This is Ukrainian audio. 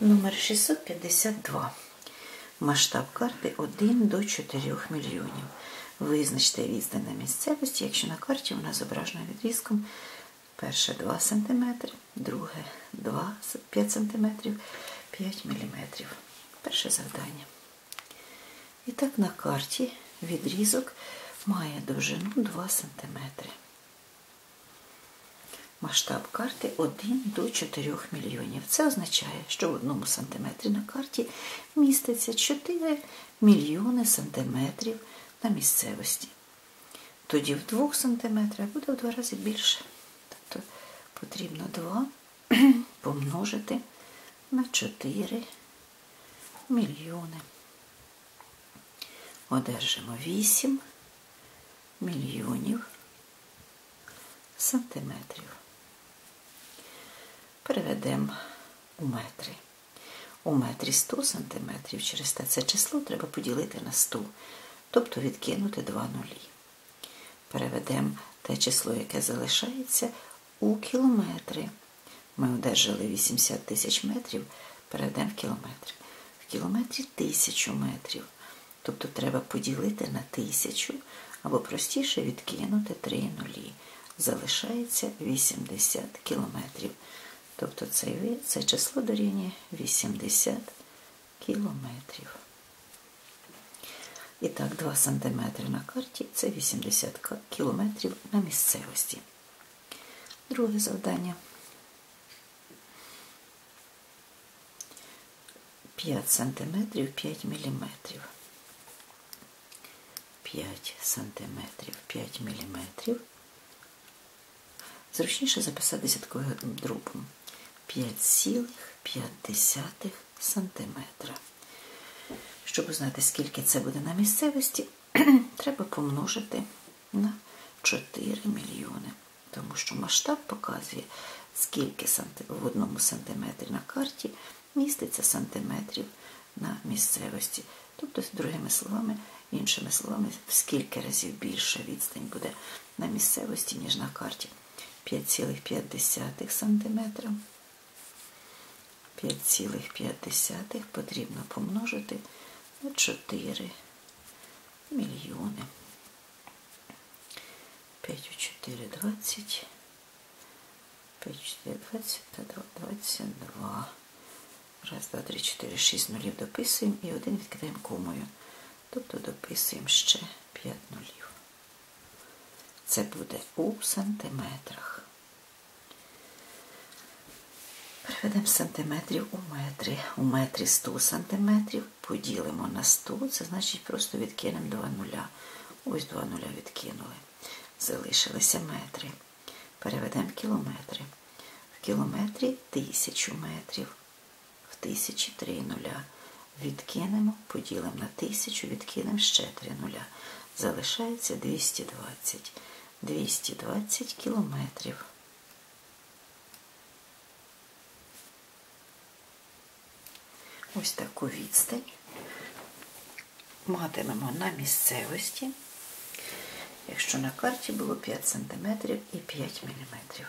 Номер 652. Масштаб карти 1 до 4 мільйонів. Визначте відстань на місцевості, якщо на карті вона зображена відрізком перше 2 см, друге 2, 5 см, 5 мм. Перше завдання. І так на карті відрізок має довжину 2 см. Масштаб карти 1 до 4 мільйонів. Це означає, що в одному сантиметрі на карті міститься 4 мільйони сантиметрів на місцевості. Тоді в 2 сантиметрах буде в два рази більше. Тобто потрібно 2 помножити на 4 мільйони. Одержимо 8 мільйонів сантиметрів. Переведемо у метри. У метрі 100 сантиметрів через те це число треба поділити на 100, тобто відкинути 2 нулі. Переведемо те число, яке залишається, у кілометри. Ми одержали 80 тисяч метрів, переведемо в кілометри. В кілометрі тисячу метрів. Тобто треба поділити на тисячу, або простіше відкинути 3 нулі. Залишається 80 кілометрів. Тобто це, це число дорівнює 80 кілометрів. І так, 2 см на карті це 80 кілометрів на місцевості. Друге завдання. 5 см 5 мм. 5 см 5 мм. Зручніше записати десятковим дробом. 5,5 сантиметра. Щоб узнати, скільки це буде на місцевості, треба помножити на 4 мільйони. Тому що масштаб показує, скільки в одному сантиметрі на карті міститься сантиметрів на місцевості. Тобто, другими словами, іншими словами, в скільки разів більша відстань буде на місцевості, ніж на карті. 5,5 см. 5,5 потрібно помножити на 4 мільйони. 5 у 4 – 20. 5 у 4 – 20 та 2 – 22. Раз, два, три, чотири, шість нулів дописуємо і один відкидаємо комою. Тобто дописуємо ще 5 нулів. Це буде у сантиметрах. Переведемо сантиметрів у метри. У метрі 100 сантиметрів поділимо на 100, це значить просто відкинемо 2 нуля. Ось 2 нуля відкинули. Залишилися метри. Переведемо кілометри. В кілометрі тисячу метрів. В тисячі 3 нуля. Відкинемо, поділимо на тисячу, відкинемо ще 3 нуля. Залишається 220. 220 кілометрів. Ось таку відстань матимемо на місцевості, якщо на карті було 5 см і 5 мм.